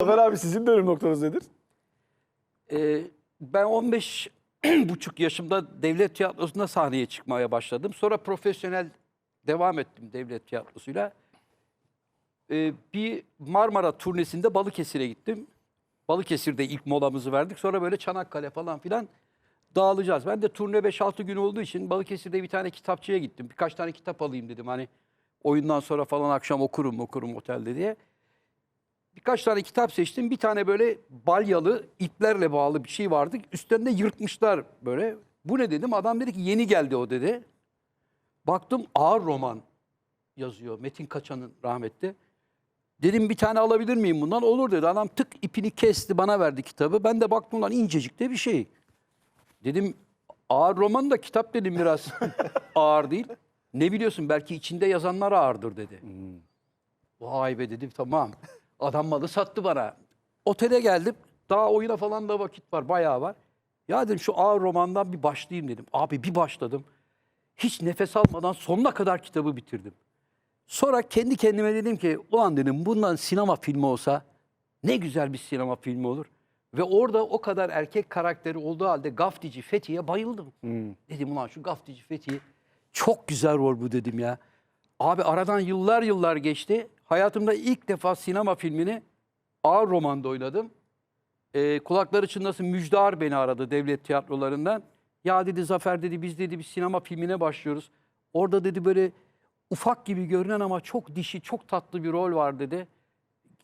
Zafer abi sizin dönüm noktanız nedir? Ee, ben 15 buçuk yaşımda devlet tiyatrosunda sahneye çıkmaya başladım. Sonra profesyonel devam ettim devlet tiyatrosuyla. Ee, bir Marmara turnesinde Balıkesir'e gittim. Balıkesir'de ilk molamızı verdik. Sonra böyle Çanakkale falan filan dağılacağız. Ben de turne 5-6 gün olduğu için Balıkesir'de bir tane kitapçıya gittim. Birkaç tane kitap alayım dedim. Hani oyundan sonra falan akşam okurum okurum otelde diye. Birkaç tane kitap seçtim. Bir tane böyle balyalı iplerle bağlı bir şey vardı. Üstten de yırtmışlar böyle. Bu ne dedim? Adam dedi ki yeni geldi o dedi. Baktım ağır roman yazıyor. Metin Kaçan'ın rahmetli. Dedim bir tane alabilir miyim bundan? Olur dedi. Adam tık ipini kesti bana verdi kitabı. Ben de baktım lan incecik de bir şey. Dedim ağır roman da kitap dedim biraz ağır değil. Ne biliyorsun belki içinde yazanlar ağırdır dedi. Vay be dedim tamam. Adam malı sattı bana. Otele geldim. Daha oyuna falan da vakit var bayağı var. Ya dedim şu ağır romandan bir başlayayım dedim. Abi bir başladım. Hiç nefes almadan sonuna kadar kitabı bitirdim. Sonra kendi kendime dedim ki ulan dedim bundan sinema filmi olsa ne güzel bir sinema filmi olur. Ve orada o kadar erkek karakteri olduğu halde Gaftici Fethi'ye bayıldım. Dedim ulan şu Gaftici Fethi çok güzel rol bu dedim ya. Abi aradan yıllar yıllar geçti. Hayatımda ilk defa sinema filmini ağır romanda oynadım. Ee, kulakları çınlasın Müjdar beni aradı devlet tiyatrolarından. Ya dedi Zafer dedi biz dedi bir sinema filmine başlıyoruz. Orada dedi böyle ufak gibi görünen ama çok dişi, çok tatlı bir rol var dedi.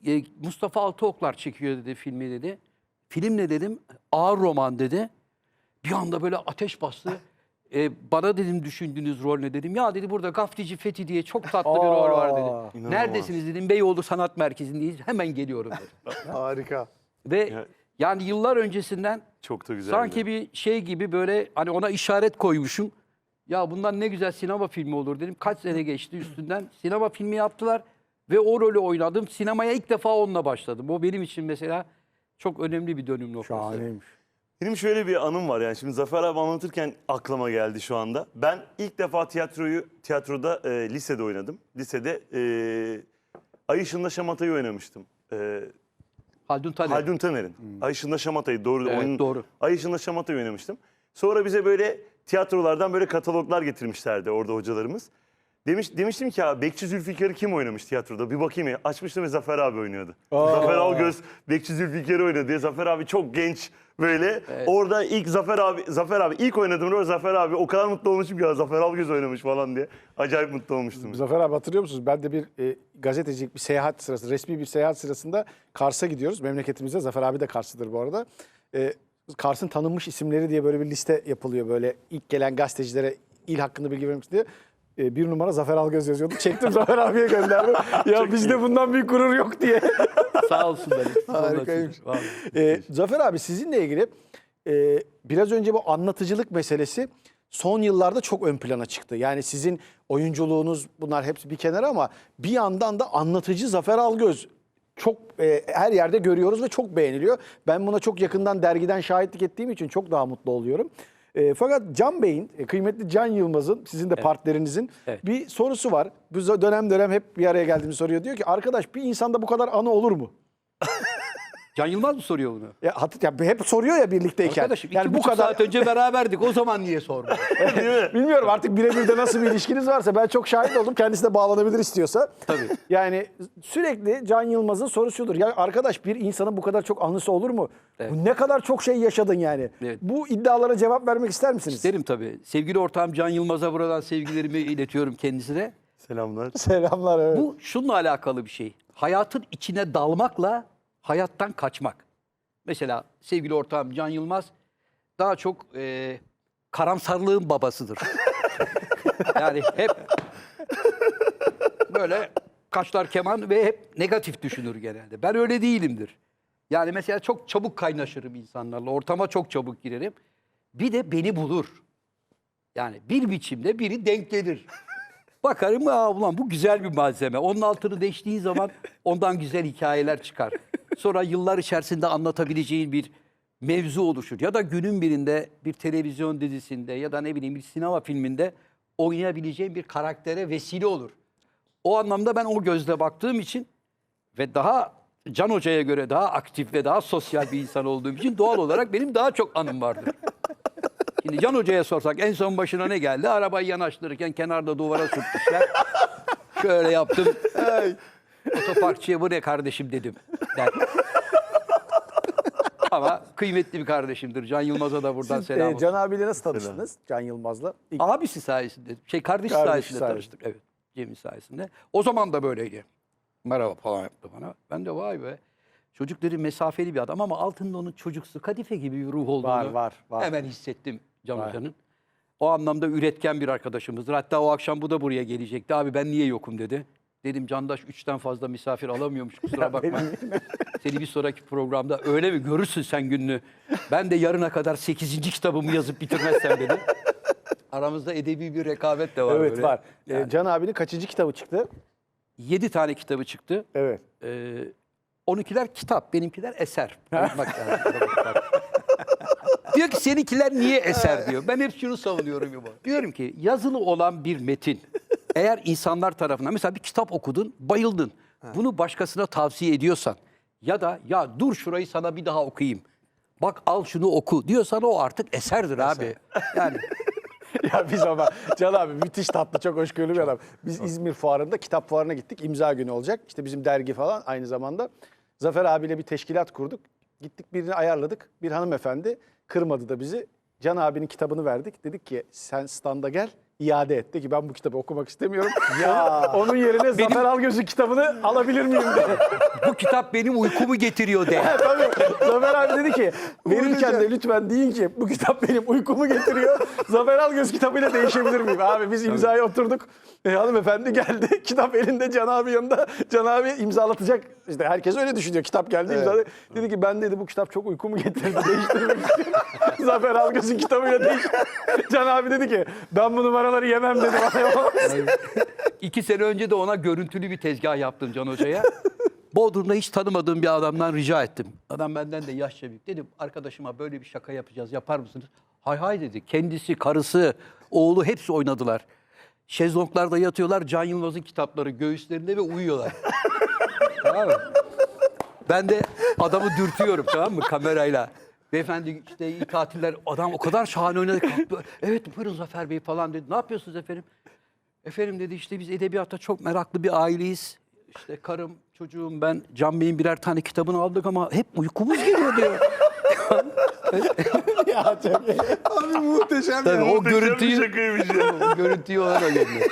Ee, Mustafa Altıoklar çekiyor dedi filmi dedi. Film ne dedim? Ağır roman dedi. Bir anda böyle ateş bastı. Ee, bana dedim düşündüğünüz rol ne dedim. Ya dedi burada Gaftici Fethi diye çok tatlı bir rol var dedi. Aa, Neredesiniz dedim. Beyoğlu Sanat Merkezi'ndeyiz. Hemen geliyorum dedi. Harika. Ve Ya- yani yıllar öncesinden Çok da güzel. sanki bir şey gibi böyle hani ona işaret koymuşum. Ya bundan ne güzel sinema filmi olur dedim. Kaç sene geçti üstünden. Sinema filmi yaptılar ve o rolü oynadım. Sinemaya ilk defa onunla başladım. O benim için mesela çok önemli bir dönüm noktası. Şahaneymiş. Benim şöyle bir anım var yani şimdi Zafer abi anlatırken aklıma geldi şu anda. Ben ilk defa tiyatroyu tiyatroda e, lisede oynadım. Lisede e, Ay Işığında Şamata'yı oynamıştım. E, Haldun Taner. Haldun Taner'in. Ay Işığında Şamata'yı doğru. Evet, oyun- doğru. Ay Işığında Şamata'yı oynamıştım. Sonra bize böyle tiyatrolardan böyle kataloglar getirmişlerdi orada hocalarımız. Demiş, demiştim ki ya Bekçi Zülfikar'ı kim oynamış tiyatroda? Bir bakayım ya. Açmıştım ve Zafer abi oynuyordu. Zafer Algöz Bekçi Zülfikar'ı oynadı diye. Zafer abi çok genç böyle. Orada ilk Zafer abi Zafer abi ilk oynadığım rol Zafer abi. O kadar mutlu olmuşum ki ya Zafer Algöz oynamış falan diye. Acayip mutlu olmuştum. Zafer abi hatırlıyor musunuz? Ben de bir e, gazetecilik bir seyahat sırası, resmi bir seyahat sırasında Kars'a gidiyoruz. Memleketimize. Zafer abi de Kars'ıdır bu arada. E, Kars'ın tanınmış isimleri diye böyle bir liste yapılıyor. Böyle ilk gelen gazetecilere il hakkında bilgi vermek diye. E, bir numara Zafer Algöz yazıyordu. Çektim Zafer abiye gönderdim. ya bizde bundan bir gurur yok diye. Sağ olsun. Harikaymış. Vallahi. Ee, Zafer abi sizinle ilgili e, biraz önce bu anlatıcılık meselesi son yıllarda çok ön plana çıktı. Yani sizin oyunculuğunuz bunlar hepsi bir kenara ama bir yandan da anlatıcı Zafer Algöz çok e, her yerde görüyoruz ve çok beğeniliyor. Ben buna çok yakından dergiden şahitlik ettiğim için çok daha mutlu oluyorum. E, fakat Can Bey'in, e, kıymetli Can Yılmaz'ın, sizin de partnerinizin Evet. bir sorusu var. Bu dönem dönem hep bir araya geldiğimiz soruyor. Diyor ki arkadaş bir insanda bu kadar anı olur mu? Can Yılmaz mı soruyor bunu? Ya, hat, ya hep soruyor ya birlikteyken. Arkadaşım yani iki bu buçuk kadar saat önce beraberdik. O zaman niye sormadın? bilmiyorum artık birebir de nasıl bir ilişkiniz varsa ben çok şahit oldum. Kendisi de bağlanabilir istiyorsa. Tabii. Yani sürekli Can Yılmaz'ın sorusu şudur. Ya arkadaş bir insanın bu kadar çok anısı olur mu? Evet. Bu ne kadar çok şey yaşadın yani. Evet. Bu iddialara cevap vermek ister misiniz? İsterim tabii. Sevgili ortağım Can Yılmaz'a buradan sevgilerimi iletiyorum kendisine. Selamlar. Selamlar evet. Bu şununla alakalı bir şey. Hayatın içine dalmakla hayattan kaçmak. Mesela sevgili ortağım Can Yılmaz daha çok e, karamsarlığın babasıdır. yani hep böyle kaşlar keman ve hep negatif düşünür genelde. Ben öyle değilimdir. Yani mesela çok çabuk kaynaşırım insanlarla. Ortama çok çabuk girerim. Bir de beni bulur. Yani bir biçimde biri denk gelir. Bakarım ya ulan bu güzel bir malzeme. Onun altını değiştiği zaman ondan güzel hikayeler çıkar. Sonra yıllar içerisinde anlatabileceğin bir mevzu oluşur. Ya da günün birinde bir televizyon dizisinde ya da ne bileyim bir sinema filminde oynayabileceğin bir karaktere vesile olur. O anlamda ben o gözle baktığım için ve daha Can Hoca'ya göre daha aktif ve daha sosyal bir insan olduğum için doğal olarak benim daha çok anım vardır. Şimdi Can Hoca'ya sorsak en son başına ne geldi? Arabayı yanaştırırken kenarda duvara sürtmüşler. Şöyle yaptım. Otoparkçıya bu ne kardeşim dedim. Der. Ama kıymetli bir kardeşimdir. Can Yılmaz'a da buradan Siz, selam e. Can abiyle nasıl tanıştınız? Can Yılmaz'la. İlk- Abisi sayesinde, şey Kardeşi sayesinde sayesinde. tanıştık. Evet, Cemil sayesinde. O zaman da böyleydi. Merhaba falan yaptı bana. Ben de vay be. Çocuk dedi mesafeli bir adam ama altında onun çocuksu, kadife gibi bir ruh olduğunu Var, var, var. hemen hissettim Can Var. Hoca'nın. O anlamda üretken bir arkadaşımızdır. Hatta o akşam bu da buraya gelecekti. Abi ben niye yokum dedi. Dedim Candaş üçten fazla misafir alamıyormuş kusura bakma. Seni bir sonraki programda öyle mi görürsün sen gününü. Ben de yarına kadar 8. kitabımı yazıp bitirmezsem dedi. Aramızda edebi bir rekabet de var. evet böyle. var. E, Yani Can abinin kaçıncı kitabı çıktı? 7 tane kitabı çıktı. Evet. Ee, 12'ler kitap, benimkiler eser. Bak, diyor ki seninkiler niye eser diyor. Ben hep şunu savunuyorum. Diyorum ki yazılı olan bir metin eğer insanlar tarafından mesela bir kitap okudun, bayıldın. Bunu başkasına tavsiye ediyorsan ya da ya dur şurayı sana bir daha okuyayım. Bak al şunu oku diyorsan o artık eserdir abi. Yani ya biz ama Can abi müthiş tatlı, çok hoşgörülü bir adam. Biz İzmir fuarında, kitap fuarına gittik. İmza günü olacak. İşte bizim dergi falan aynı zamanda. Zafer abiyle bir teşkilat kurduk. Gittik birini ayarladık. Bir hanımefendi kırmadı da bizi. Can abinin kitabını verdik. Dedik ki sen standa gel iade et. Dedi ki ben bu kitabı okumak istemiyorum. ya. Onun yerine Zafer Algöz'ün kitabını alabilir miyim dedi. bu kitap benim uykumu getiriyor de. Tabii. Zafer abi dedi ki verirken de lütfen deyin ki bu kitap benim uykumu getiriyor. Zafer Algöz kitabıyla değişebilir miyim? Abi biz imzaya oturduk. E, hanımefendi geldi. Kitap elinde Can abi yanında. Can abi imzalatacak. İşte herkes öyle düşünüyor. Kitap geldi imzaladı. Dedi ki ben dedi bu kitap çok uykumu getirdi. Değiştirmek istiyorum. Zafer Algöz'ün kitabıyla değiş. Can abi dedi ki ben bu numaraları yemem dedi bana. İki sene önce de ona görüntülü bir tezgah yaptım Can Hoca'ya. Bodrum'da hiç tanımadığım bir adamdan rica ettim. Adam benden de yaşça büyük. Dedim arkadaşıma böyle bir şaka yapacağız yapar mısınız? Hay hay dedi. Kendisi, karısı, oğlu hepsi oynadılar. Şezlonglarda yatıyorlar Can Yılmaz'ın kitapları göğüslerinde ve uyuyorlar. tamam mı? Ben de adamı dürtüyorum tamam mı kamerayla. Beyefendi işte iyi tatiller. Adam o kadar şahane oynadı. Kalktı. Evet buyurun Zafer Bey falan dedi. Ne yapıyorsunuz efendim? Efendim dedi işte biz edebiyatta çok meraklı bir aileyiz. İşte karım, çocuğum, ben Can Bey'in birer tane kitabını aldık ama hep uykumuz geliyor diyor. ya çok. Abi muhteşem Tabii ya. o Muhteşem bir görüntüyü, şakaymış ya. o görüntüyü ona da gönder.